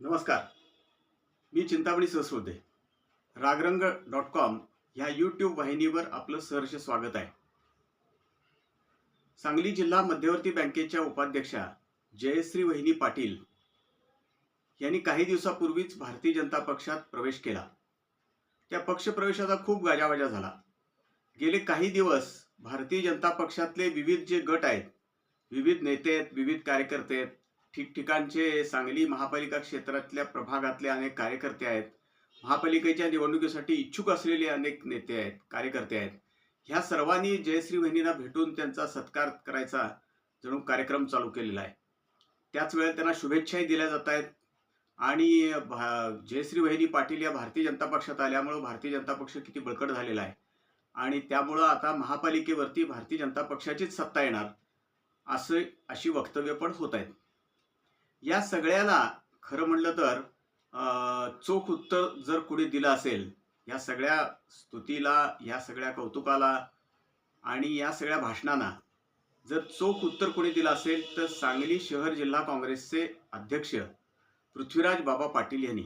नमस्कार. मी Chintamani Saraswate. Ragrang dot com ह्या यूट्यूब वाहिनीवर आपलं सहर्ष स्वागत आहे. सांगली जिल्हा मध्यवर्ती बँकेच्या उपाध्यक्षा जयश्री वहिनी पाटील यांनी काही दिवसापूर्वीच भारतीय जनता पक्षात प्रवेश केला. त्या पक्षप्रवेशाचा खूप गाजावाजा झाला. गेले काही दिवस भारतीय जनता पक्षातले विविध जे गट आहेत विविध नेते आहेत विविध कार्यकर्ते आहेत ठिकठिकाणचे सांगली महापालिका क्षेत्रातल्या प्रभागातले अनेक कार्यकर्ते आहेत. महापालिकेच्या निवडणुकीसाठी इच्छुक असलेले अनेक नेते आहेत कार्यकर्ते आहेत. ह्या सर्वांनी जयश्री वहिनींना भेटून त्यांचा सत्कार करायचा जणू कार्यक्रम चालू केलेला आहे. त्याच वेळेला त्यांना शुभेच्छाही दिल्या जात आहेत. आणि भा- जयश्री वहिनी पाटील या भारतीय जनता पक्षात आल्यामुळं भारतीय जनता पक्ष किती बळकट झालेला आहे. आणि त्यामुळं आता महापालिकेवरती भारतीय जनता पक्षाचीच सत्ता येणार असं अशी वक्तव्य पण होत आहेत. या सगळ्याला खरं म्हणलं तर अं, चोख उत्तर जर कुणी दिलं असेल या सगळ्या स्तुतीला या सगळ्या कौतुकाला आणि या सगळ्या भाषणांना जर चोख उत्तर कोणी दिलं असेल तर सांगली शहर जिल्हा काँग्रेसचे अध्यक्ष पृथ्वीराज बाबा पाटील यांनी.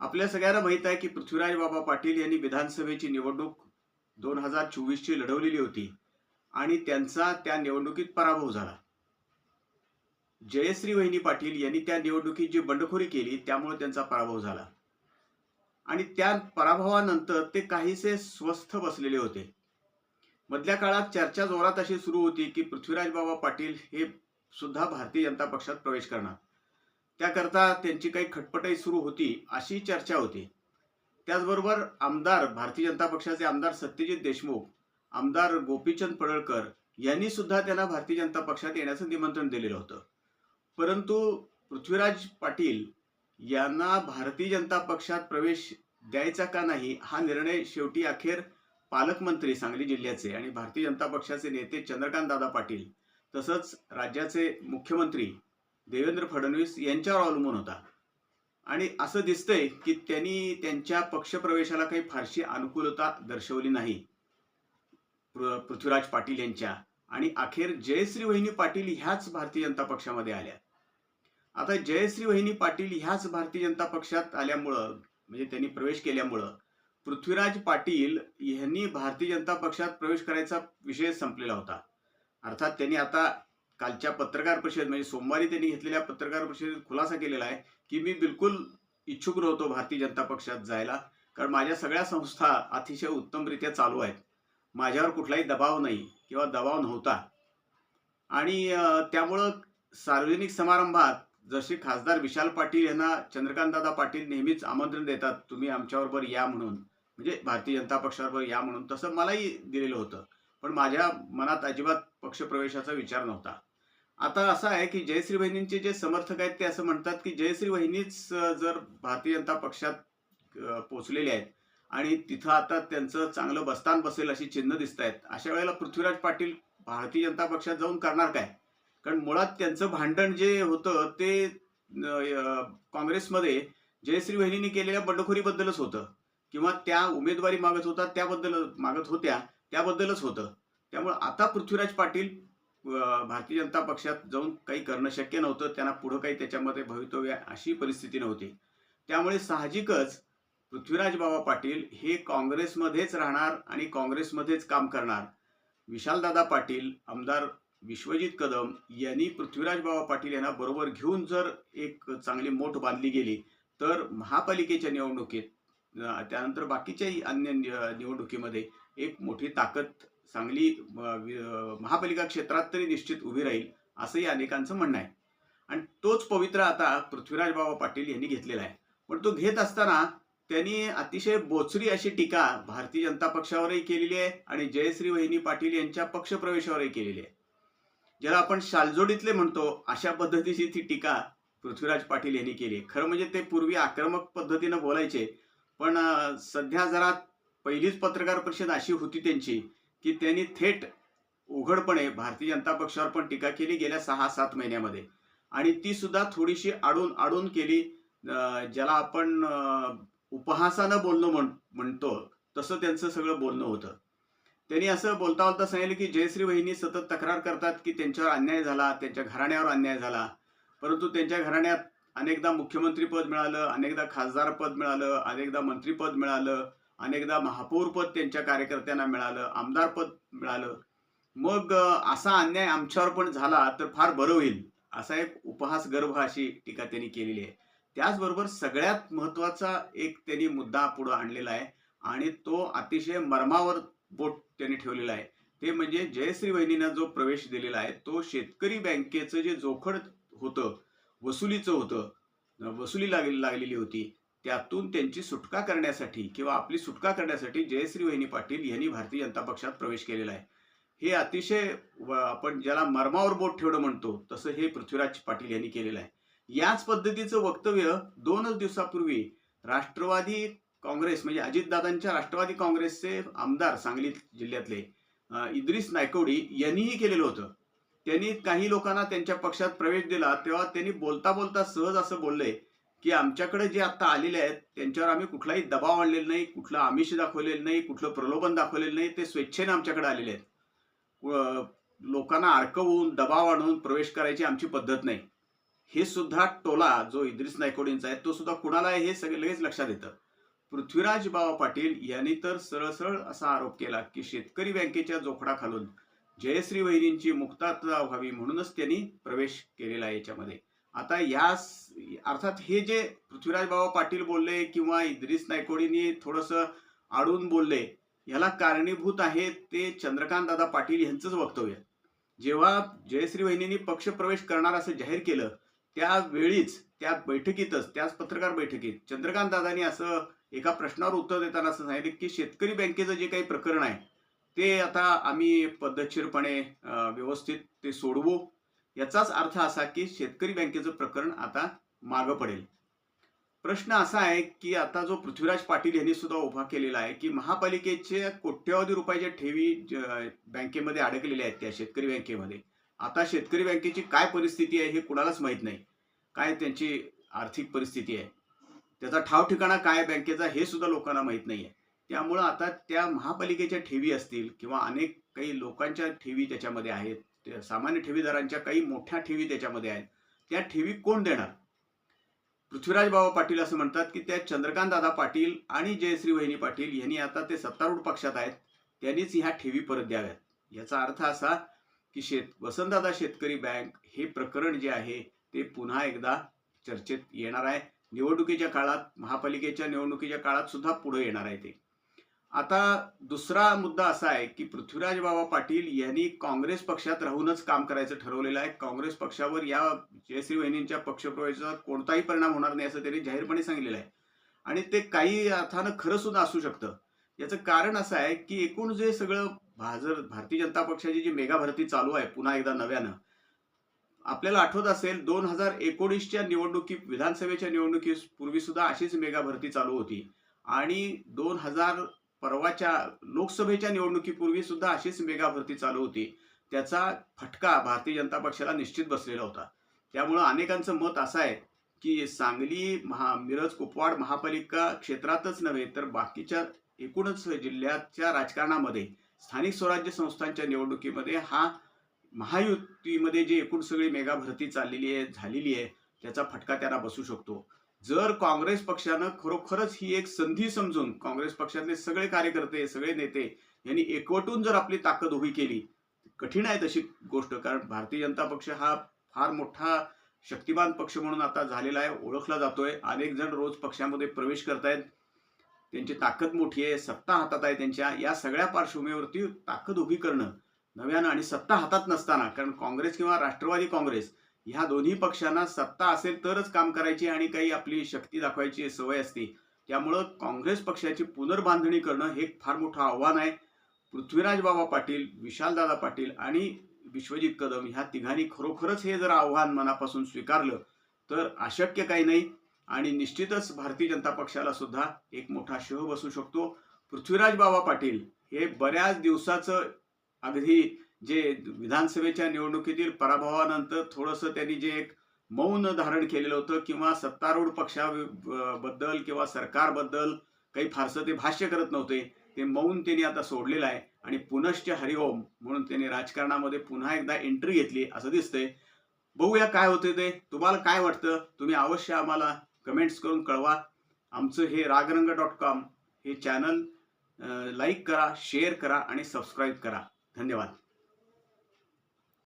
आपल्या सगळ्यांना माहीत आहे की पृथ्वीराज बाबा पाटील यांनी विधानसभेची निवडणूक दोन हजार चोवीसची लढवलेली होती आणि त्यांचा त्या निवडणुकीत पराभव झाला. जयश्री वहिनी पाटील यांनी त्या निवडणुकीत जी बंडखोरी केली त्यामुळे त्यांचा पराभव झाला. आणि त्या पराभवानंतर ते काहीसे स्वस्थ बसलेले होते. मधल्या काळात चर्चा जोरात अशी सुरू होती की पृथ्वीराज बाबा पाटील हे सुद्धा भारतीय जनता पक्षात प्रवेश करणार. त्याकरता त्यांची काही खटपटाई सुरू होती अशी चर्चा होती. त्याचबरोबर आमदार भारतीय जनता पक्षाचे आमदार सत्यजित देशमुख आमदार गोपीचंद पडळकर यांनी सुद्धा त्यांना भारतीय जनता पक्षात येण्याचं निमंत्रण दिलेलं होतं. परंतु पृथ्वीराज पाटील यांना भारतीय जनता पक्षात प्रवेश द्यायचा का नाही हा निर्णय शेवटी अखेर पालकमंत्री सांगली जिल्ह्याचे आणि भारतीय जनता पक्षाचे नेते चंद्रकांत दादा पाटील तसंच राज्याचे मुख्यमंत्री देवेंद्र फडणवीस यांच्यावर अवलंबून होता. आणि असं दिसतंय की त्यांनी त्यांच्या पक्षप्रवेशाला काही फारशी अनुकूलता दर्शवली नाही. पृथ्वीराज पाटील यांच्या आणि अखेर जयश्री वहिनी पाटील ह्याच भारतीय जनता पक्षामध्ये आल्या. आता जयश्री वहिनी पाटील ह्याच भारतीय जनता पक्षात आल्यामुळं म्हणजे त्यांनी प्रवेश केल्यामुळं पृथ्वीराज पाटील यांनी भारतीय जनता पक्षात प्रवेश करायचा विषय संपलेला होता. अर्थात त्यांनी आता कालच्या पत्रकार परिषद म्हणजे सोमवारी त्यांनी घेतलेल्या पत्रकार परिषदेत खुलासा केलेला आहे की मी बिलकुल इच्छुक नव्हतो भारतीय जनता पक्षात जायला कारण माझ्या सगळ्या संस्था अतिशय उत्तमरित्या चालू आहेत. माझ्यावर कुठलाही दबाव नाही किंवा दबाव नव्हता. आणि त्यामुळं सार्वजनिक समारंभात जसे खासदार विशाल पाटील यांना चंद्रकांतदादा पाटील नेहमीच आमंत्रण देतात तुम्ही आमच्याबरोबर या म्हणून. म्हणजे भारतीय जनता पक्षाबरोबर या म्हणून. तसं मलाही दिलेलं होतं. पण माझ्या मनात अजिबात पक्षप्रवेशाचा विचार नव्हता. आता असं आहे की जयश्री वहिनींचे जे समर्थक आहेत ते असं म्हणतात की जयश्री वहिनीच जर भारतीय जनता पक्षात पोचलेले आहेत आणि तिथं आता त्यांचं चांगलं बस्तान बसेल अशी चिन्ह दिसत आहेत अशा वेळेला पृथ्वीराज पाटील भारतीय जनता पक्षात जाऊन करणार काय? कारण मुळात त्यांचं भांडण जे होतं ते काँग्रेसमध्ये जयश्री वहिनींनी केलेल्या बंडखोरीबद्दलच होतं. किंवा त्या उमेदवारी मागत होता त्याबद्दल मागत होत्या त्याबद्दलच होतं. त्यामुळे आता पृथ्वीराज पाटील भारतीय जनता पक्षात जाऊन काही करणं शक्य नव्हतं. त्यांना पुढं काही त्याच्यामध्ये भवितव्य अशी परिस्थिती नव्हती. त्यामुळे साहजिकच पृथ्वीराज बाबा पाटील हे काँग्रेसमध्येच राहणार आणि काँग्रेसमध्येच काम करणार. विशालदादा पाटील आमदार विश्वजित कदम यांनी पृथ्वीराज बाबा पाटील यांना बरोबर घेऊन जर एक चांगली मोठ बांधली गेली तर महापालिकेच्या निवडणुकीत त्यानंतर बाकीच्याही अन्य निवडणुकीमध्ये एक मोठी ताकद सांगली महापालिका क्षेत्रात तरी निश्चित उभी राहील असंही अनेकांचं म्हणणं आहे. आणि तोच पवित्र आता पृथ्वीराज बाबा पाटील यांनी घेतलेला आहे. पण तो घेत असताना त्यांनी अतिशय बोचरी अशी टीका भारतीय जनता पक्षावरही केलेली आहे आणि जयश्री वहिनी पाटील यांच्या पक्षप्रवेशावरही केलेली आहे. ज्याला आपण शालजोडीतले म्हणतो अशा पद्धतीची ती टीका पृथ्वीराज पाटील यांनी केली खरं म्हणजे ते पूर्वी आक्रमक पद्धतीनं बोलायचे पण सध्या जरा पहिलीच पत्रकार परिषद अशी होती त्यांची की त्यांनी थेट उघडपणे भारतीय जनता पक्षावर पण टीका केली गेल्या सहा सात महिन्यामध्ये. आणि ती सुद्धा थोडीशी आडून आडून केली ज्याला आपण उपहासानं बोलणं म्हण म्हणतो तसं त्यांचं सगळं बोलणं होतं. त्यांनी असं बोलता बोलता सांगितलं की जयश्री वहिनी सतत तक्रार करतात की त्यांच्यावर अन्याय झाला त्यांच्या घराण्यावर अन्याय झाला. परंतु त्यांच्या घराण्यात अनेकदा मुख्यमंत्री पद मिळालं अनेकदा खासदार पद मिळालं अनेकदा मंत्रीपद मिळालं अनेकदा महापौर पद त्यांच्या कार्यकर्त्यांना मिळालं आमदार पद मिळालं. मग असा अन्याय आमच्यावर पण झाला तर फार बरं होईल असा एक उपहास गर्भ अशी टीका त्यांनी केलेली आहे. त्याचबरोबर सगळ्यात महत्त्वाचा एक त्यांनी मुद्दा पुढे आणलेला आहे आणि तो अतिशय मर्मावर बोट त्यांनी ठेवलेला आहे. ते म्हणजे जयश्री वहिनींना जो प्रवेश दिलेला आहे तो शेतकरी बँकेचं जे जोखड होतं वसुलीचं होतं वसुली लागली लागलेली होती त्यातून त्यांची सुटका करण्यासाठी किंवा आपली सुटका करण्यासाठी जयश्री वहिनी पाटील यांनी भारतीय जनता पक्षात प्रवेश केलेला आहे. हे अतिशय आपण ज्याला मर्मावर बोट ठेवणं म्हणतो तसं हे पृथ्वीराज पाटील यांनी केलेलं आहे. याच पद्धतीचं वक्तव्य दोनच दिवसापूर्वी राष्ट्रवादी काँग्रेस म्हणजे अजितदादांच्या राष्ट्रवादी काँग्रेसचे आमदार सांगली जिल्ह्यातले इद्रिस नायकोडी यांनीही केलेलं होतं. त्यांनी काही लोकांना त्यांच्या पक्षात प्रवेश दिला तेव्हा त्यांनी बोलता बोलता सहज असं बोलले की आमच्याकडे जे आता आलेले आहेत त्यांच्यावर आम्ही कुठलाही दबाव आणलेला नाही कुठलं आमिष दाखवलेलं नाही कुठलं प्रलोभन दाखवलेलं नाही ते स्वेच्छेने आमच्याकडे आलेले आहेत. लोकांना अडकवून दबाव आणून प्रवेश करायची आमची पद्धत नाही. हे सुद्धा टोला जो इद्रिस नायकोडींचा आहे तो सुद्धा कुणाला आहे हे सगळे लगेच लक्षात येतं. पृथ्वीराज बाबा पाटील यांनी तर सरळ असा आरोप केला की शेतकरी बँकेच्या जोखडा खालून जयश्री वहिनींची मुक्तता व्हावी म्हणूनच त्यांनी प्रवेश केलेला आहे याच्यामध्ये. आता या अर्थात हे जे पृथ्वीराज बाबा पाटील बोलले किंवा इद्रिस नायकोडींनी थोडंसं आडून बोलले याला कारणीभूत आहे ते चंद्रकांत दादा पाटील यांचंच वक्तव्य. जेव्हा जयश्री वहिनींनी पक्ष प्रवेश करणार असं जाहीर केलं त्यावेळीच त्या बैठकीतच त्याच पत्रकार बैठकीत चंद्रकांत दादांनी असं एका प्रश्नावर उत्तर देताना असं सांगितलं की शेतकरी बँकेचं जे काही प्रकरण आहे ते आता आम्ही पद्धतशीरपणे व्यवस्थित ते सोडवू. याचाच अर्थ असा की शेतकरी बँकेचं प्रकरण आता मागं पडेल. प्रश्न असा आहे की आता जो पृथ्वीराज पाटील यांनी सुद्धा उभा केलेला आहे की महापालिकेचे कोट्यवधी रुपयाच्या ठेवी ज- बँकेमध्ये अडकलेल्या आहेत त्या शेतकरी बँकेमध्ये. आता शेतकरी बँकेची काय परिस्थिती आहे हे कुणालाच माहीत नाही. काय त्यांची आर्थिक परिस्थिती आहे? त्याचा ठाव ठिकाणा काय बँकेचा हे सुद्धा लोकांना माहीत नाही आहे त्यामुळं आता त्या महापालिकेच्या ठेवी असतील किंवा अनेक काही लोकांच्या ठेवी त्याच्यामध्ये आहेत सामान्य ठेवीदारांच्या काही मोठ्या ठेवी त्याच्यामध्ये आहेत त्या ठेवी कोण देणार? पृथ्वीराज बाबा पाटील असं म्हणतात की त्या चंद्रकांत दादा पाटील आणि जयश्री वहिनी पाटील यांनी आता ते सत्तारूढ पक्षात आहेत त्यांनीच ह्या ठेवी परत द्याव्यात. याचा अर्थ असा की शेत वसंतदादा शेतकरी बँक हे प्रकरण जे आहे ते पुन्हा एकदा चर्चेत येणार आहे. निवडणुकीच्या काळात महापालिकेच्या निवडणुकीच्या काळात सुद्धा पुढे येणार आहे ते. आता दुसरा मुद्दा असा आहे की पृथ्वीराज बाबा पाटील यांनी काँग्रेस पक्षात राहूनच काम करायचं ठरवलेलं आहे. काँग्रेस पक्षावर या जयश्री वहिनींच्या पक्षप्रवेशाचा कोणताही परिणाम होणार नाही असं त्यांनी जाहीरपणे सांगितलेलं आहे. आणि ते काही अर्थानं खरं सुद्धा असू शकतं. याचं कारण असं आहे की एकूण जे सगळं भाजर भारतीय जनता पक्षाची जी मेगा भरती चालू आहे पुन्हा एकदा नव्यानं आपल्याला आठवत असेल दोन हजार एकोणीसच्या निवडणुकी विधानसभेच्या निवडणुकीपूर्वी सुद्धा अशीच मेगा भरती चालू होती. आणि दोन हजार परवाच्या लोकसभेच्या निवडणुकीपूर्वी सुद्धा अशीच मेगा भरती चालू होती. त्याचा फटका भारतीय जनता पक्षाला निश्चित बसलेला होता. त्यामुळं अनेकांचं मत असं आहे की सांगली महा मिरज कुपवाड महापालिका क्षेत्रातच नव्हे तर बाकीच्या एकूणच जिल्ह्याच्या राजकारणामध्ये स्थानिक स्वराज्य संस्थांच्या निवडणुकीमध्ये हा महायुतीमध्ये जी एकूण सगळी मेगा भरती चाललेली आहे झालेली आहे त्याचा फटका त्यांना बसू शकतो. जर काँग्रेस पक्षानं खरोखरच ही एक संधी समजून काँग्रेस पक्षातले सगळे कार्यकर्ते सगळे नेते यांनी एकवटून जर आपली ताकद उभी केली कठीण आहे तशी गोष्ट कारण भारतीय जनता पक्ष हा फार मोठा शक्तिमान पक्ष म्हणून आता झालेला आहे ओळखला जातोय. अनेक जण रोज पक्षामध्ये प्रवेश करतायत. त्यांची ताकद मोठी आहे सत्ता हातात आहे त्यांच्या. या सगळ्या पार्श्वभूमीवरती ताकद उभी करणं नव्यानं आणि सत्ता हातात नसताना कारण काँग्रेस किंवा राष्ट्रवादी काँग्रेस ह्या दोन्ही पक्षांना सत्ता असेल तरच काम करायची आणि काही आपली शक्ती दाखवायची सवय असते. त्यामुळं काँग्रेस पक्षाची पुनर्बांधणी करणं हे एक फार मोठं आव्हान आहे. पृथ्वीराज बाबा पाटील विशालदादा पाटील आणि विश्वजित कदम ह्या तिघांनी खरोखरच हे जर आव्हान मनापासून स्वीकारलं तर अशक्य काही नाही. आणि निश्चितच भारतीय जनता पक्षाला सुद्धा एक मोठा शह बसू शकतो. पृथ्वीराज बाबा पाटील हे बऱ्याच दिवसाचं अगदी जे विधानसभेच्या निवडणुकीतील पराभवानंतर थोडंसं त्यांनी जे एक मौन धारण केलेलं होतं किंवा सत्तारूढ पक्षाबद्दल किंवा सरकारबद्दल काही फारसं ते भाष्य करत नव्हते ते मौन त्यांनी आता सोडलेलं आहे. आणि पुनश्च हरिओम म्हणून त्यांनी राजकारणामध्ये पुन्हा एकदा एंट्री घेतली असं दिसतंय. बघूया काय होते ते. तुम्हाला काय वाटतं? तुम्ही अवश्य आम्हाला कमेंट्स करून कळवा. आमचं हे रागरंग डॉट कॉम हे चॅनल लाईक करा शेअर करा आणि सबस्क्राईब करा. धन्यवाद